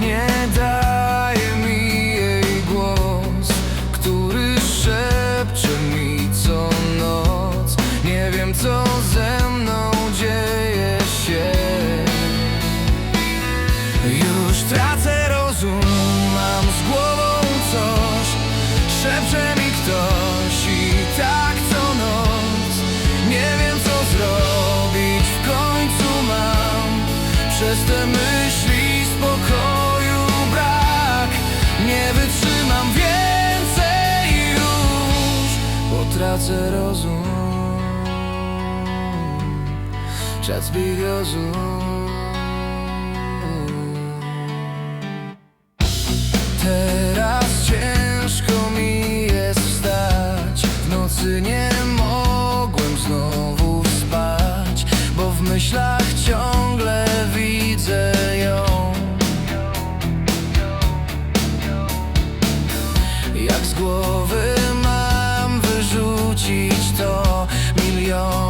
Nie daje mi jej głos Który szepcze mi co noc. Nie wiem co ze mną dzieje się. Już tracę rozum, mam z głową coś. Szepcze mi ktoś i tak co noc. Nie wiem co zrobić, w końcu mam Przez te myśli spokojnie wytrzymam więcej już Bo rozum. Czas bigiozu Teraz ciężko mi jest wstać. W nocy nie mogłem znowu spać Bo w myślach canción.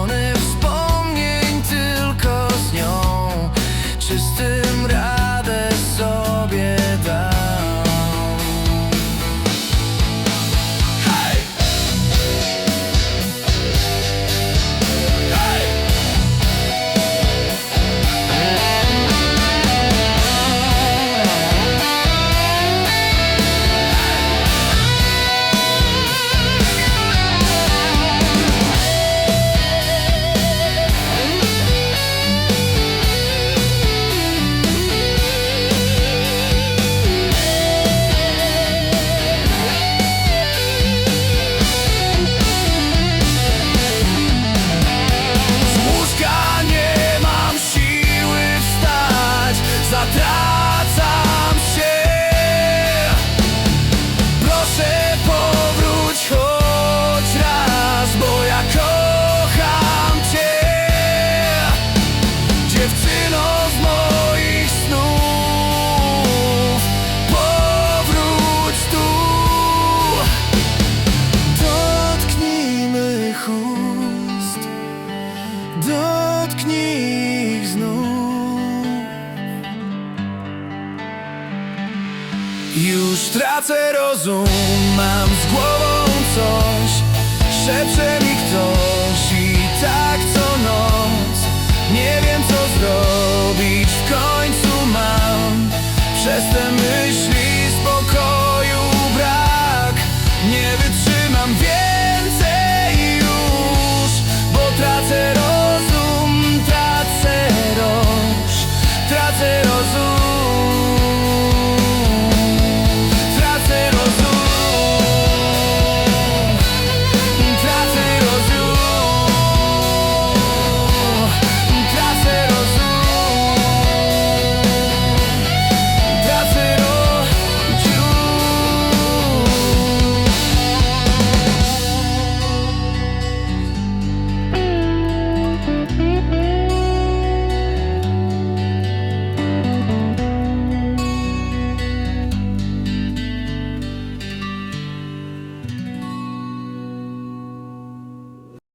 Już tracę rozum Mam z głową